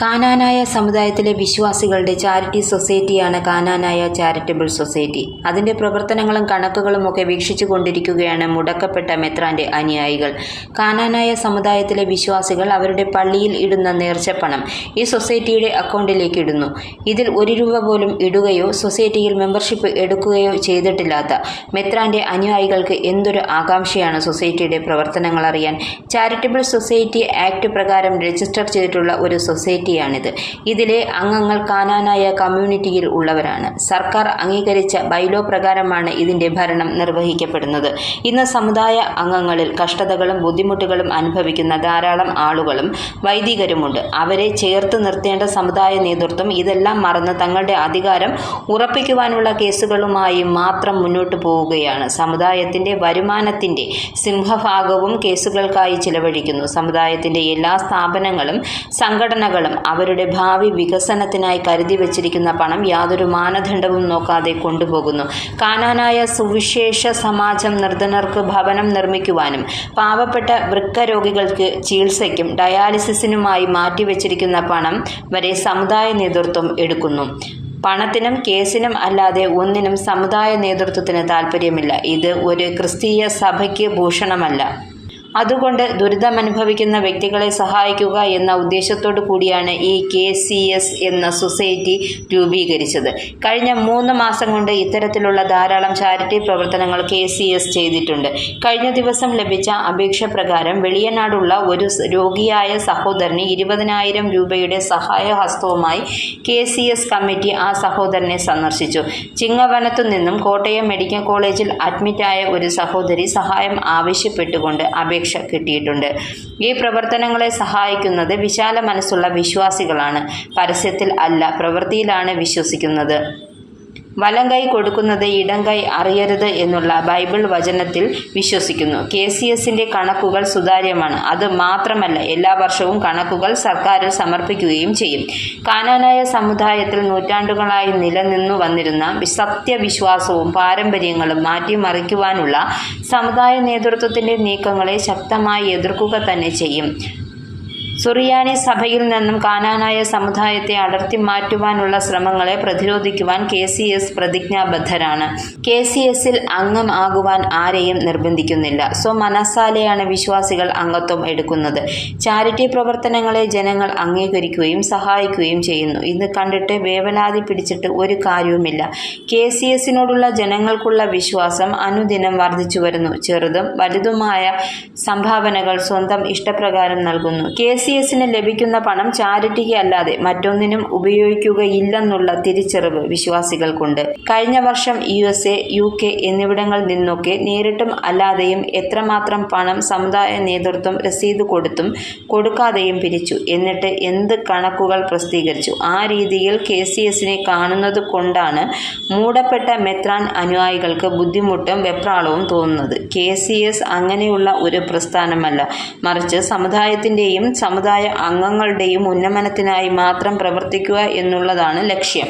കാനാനായ സമുദായത്തിലെ വിശ്വാസികളുടെ ചാരിറ്റി സൊസൈറ്റിയാണ് കാനാനായ ചാരിറ്റബിൾ സൊസൈറ്റി. അതിന്റെ പ്രവർത്തനങ്ങളും കണക്കുകളും ഒക്കെ വീക്ഷിച്ചു കൊണ്ടിരിക്കുകയാണ് മുടക്കപ്പെട്ട മെത്രാന്റെ അനുയായികൾ. കാനാനായ സമുദായത്തിലെ വിശ്വാസികൾ അവരുടെ പള്ളിയിൽ ഇടുന്ന നേർച്ചപ്പണം ഈ സൊസൈറ്റിയുടെ അക്കൗണ്ടിലേക്ക് ഇടുന്നു. ഇതിൽ ഒരു രൂപ പോലും ഇടുകയോ സൊസൈറ്റിയിൽ മെമ്പർഷിപ്പ് എടുക്കുകയോ ചെയ്തിട്ടില്ലാത്ത മെത്രാന്റെ അനുയായികൾക്ക് എന്തൊരു ആകാംക്ഷയാണ് സൊസൈറ്റിയുടെ പ്രവർത്തനങ്ങൾ അറിയാൻ? ചാരിറ്റബിൾ സൊസൈറ്റി ആക്ട് പ്രകാരം രജിസ്റ്റർ ചെയ്തിട്ടുള്ള ഒരു സൊസൈറ്റിയാണിത് ഇതിലെ അംഗങ്ങൾ കാനാനായ കമ്മ്യൂണിറ്റിയിൽ ഉള്ളവരാണ്. സർക്കാർ അംഗീകരിച്ച ബൈലോ പ്രകാരമാണ് ഇതിന്റെ ഭരണം നിർവഹിക്കപ്പെടുന്നത്. ഇന്ന് സമുദായ അംഗങ്ങളിൽ കഷ്ടതകളും ബുദ്ധിമുട്ടുകളും അനുഭവിക്കുന്ന ധാരാളം ആളുകളും വൈദികരുമുണ്ട്. അവരെ ചേർത്ത് നിർത്തേണ്ട സമുദായ നേതൃത്വം ഇതെല്ലാം മറന്ന് തങ്ങളുടെ അധികാരം ഉറപ്പിക്കുവാനുള്ള കേസുകളുമായി മാത്രം മുന്നോട്ടു പോവുകയാണ്. സമുദായത്തിന്റെ വരുമാനത്തിന്റെ സിംഹഭാഗവും കേസുകൾക്കായി ചിലവഴിക്കുന്നു. സമുദായത്തിന്റെ എല്ലാ സ്ഥാപനങ്ങളും സംഘടനകളും അവരുടെ ഭാവി വികസനത്തിനായി കരുതി വച്ചിരിക്കുന്ന പണം യാതൊരു മാനദണ്ഡവും നോക്കാതെ കൊണ്ടുപോകുന്നു. കാനാനായ സുവിശേഷ സമാജം നിർധനർക്ക് ഭവനം നിർമ്മിക്കുവാനും പാവപ്പെട്ട വൃക്ക രോഗികൾക്ക് ചികിത്സയ്ക്കും ഡയാലിസിസിനുമായി മാറ്റിവെച്ചിരിക്കുന്ന പണം വരെ സമുദായ നേതൃത്വം എടുക്കുന്നു. പണത്തിനും കേസിനും അല്ലാതെ ഒന്നിനും സമുദായ നേതൃത്വത്തിന് താല്പര്യമില്ല ഇത് ഒരു ക്രിസ്തീയ സഭയ്ക്ക് ഭൂഷണമല്ല. അതുകൊണ്ട് ദുരിതമനുഭവിക്കുന്ന വ്യക്തികളെ സഹായിക്കുക എന്ന ഉദ്ദേശത്തോടു കൂടിയാണ് ഈ കെ സി എസ് എന്ന സൊസൈറ്റി രൂപീകരിച്ചത്. കഴിഞ്ഞ മൂന്ന് മാസം കൊണ്ട് ഇത്തരത്തിലുള്ള ധാരാളം ചാരിറ്റി പ്രവർത്തനങ്ങൾ കെ സി എസ് ചെയ്തിട്ടുണ്ട്. കഴിഞ്ഞ ദിവസം ലഭിച്ച അപേക്ഷ പ്രകാരം വെളിയനാടുള്ള ഒരു രോഗിയായ സഹോദരന് ഇരുപതിനായിരം രൂപയുടെ സഹായഹസ്തവുമായി കെ സി എസ് കമ്മിറ്റി ആ സഹോദരനെ സന്ദർശിച്ചു. ചിങ്ങവനത്തു നിന്നും കോട്ടയം മെഡിക്കൽ കോളേജിൽ അഡ്മിറ്റായ ഒരു സഹോദരി സഹായം ആവശ്യപ്പെട്ടുകൊണ്ട് അപേക്ഷ കിട്ടിയിട്ടുണ്ട്. ഈ പ്രവർത്തനങ്ങളെ സഹായിക്കുന്നത് വിശാല മനസ്സുള്ള വിശ്വാസികളാണ്. പരസ്യത്തിൽ അല്ല പ്രവൃത്തിയിലാണ് വിശ്വസിക്കുന്നത്. വലം കൈ കൊടുക്കുന്നത് ഇടം കൈ അറിയരുത് എന്നുള്ള ബൈബിൾ വചനത്തിൽ വിശ്വസിക്കുന്നു. കെ സി എസിന്റെ കണക്കുകൾ സുതാര്യമാണ്. അത് മാത്രമല്ല എല്ലാ വർഷവും കണക്കുകൾ സർക്കാരിൽ സമർപ്പിക്കുകയും ചെയ്യും. കാനാനായ സമുദായത്തിൽ നൂറ്റാണ്ടുകളായി നിലനിന്നു വന്നിരുന്ന സത്യവിശ്വാസവും പാരമ്പര്യങ്ങളും മാറ്റിമറിക്കുവാനുള്ള സമുദായ നേതൃത്വത്തിന്റെ നീക്കങ്ങളെ ശക്തമായി എതിർക്കുക തന്നെ ചെയ്യും. സുറിയാനി സഭയിൽ നിന്നും കാനാനായ സമുദായത്തെ അടർത്തി മാറ്റുവാനുള്ള ശ്രമങ്ങളെ പ്രതിരോധിക്കുവാൻ കെ സി എസ് പ്രതിജ്ഞാബദ്ധരാണ്. കെ സി എസിൽ അംഗം ആകുവാൻ ആരെയും നിർബന്ധിക്കുന്നില്ല. സോ സ്വമനസാലെയാണ് വിശ്വാസികൾ അംഗത്വം എടുക്കുന്നത്. ചാരിറ്റി പ്രവർത്തനങ്ങളെ ജനങ്ങൾ അംഗീകരിക്കുകയും സഹായിക്കുകയും ചെയ്യുന്നു. ഇത് കണ്ടിട്ട് വേവലാതി പിടിച്ചിട്ട് ഒരു കാര്യവുമില്ല. കെ സി എസിനോടുള്ള ജനങ്ങൾക്കുള്ള വിശ്വാസം അനുദിനം വർദ്ധിച്ചു വരുന്നു ചെറുതും വലുതുമായ സംഭാവനകൾ സ്വന്തം ഇഷ്ടപ്രകാരം നൽകുന്നു. കെ സി എസിന് ലഭിക്കുന്ന പണം ചാരിറ്റിക്ക് അല്ലാതെ മറ്റൊന്നിനും ഉപയോഗിക്കുകയില്ലെന്നുള്ള തിരിച്ചറിവ് വിശ്വാസികൾക്കുണ്ട്. കഴിഞ്ഞ വർഷം U S A U K എന്നിവിടങ്ങളിൽ നിന്നൊക്കെ നേരിട്ടും അല്ലാതെയും എത്രമാത്രം പണം സമുദായ നേതൃത്വം രസീത് കൊടുത്തും കൊടുക്കാതെയും പിരിച്ചു. എന്നിട്ട് എന്ത് കണക്കുകൾ പ്രസിദ്ധീകരിച്ചു? ആ രീതിയിൽ കെ സി എസിനെ കാണുന്നത് കൊണ്ടാണ് മൂടപ്പെട്ട മെത്രാൻ അനുയായികൾക്ക് ബുദ്ധിമുട്ടും വെപ്രാളവും തോന്നുന്നത്. കെ സി എസ് അങ്ങനെയുള്ള ഒരു പ്രസ്ഥാനമല്ല. മറിച്ച് സമുദായത്തിന്റെയും സമുദായ അംഗങ്ങളുടെയും ഉന്നമനത്തിനായി മാത്രം പ്രവർത്തിക്കുക എന്നുള്ളതാണ് ലക്ഷ്യം.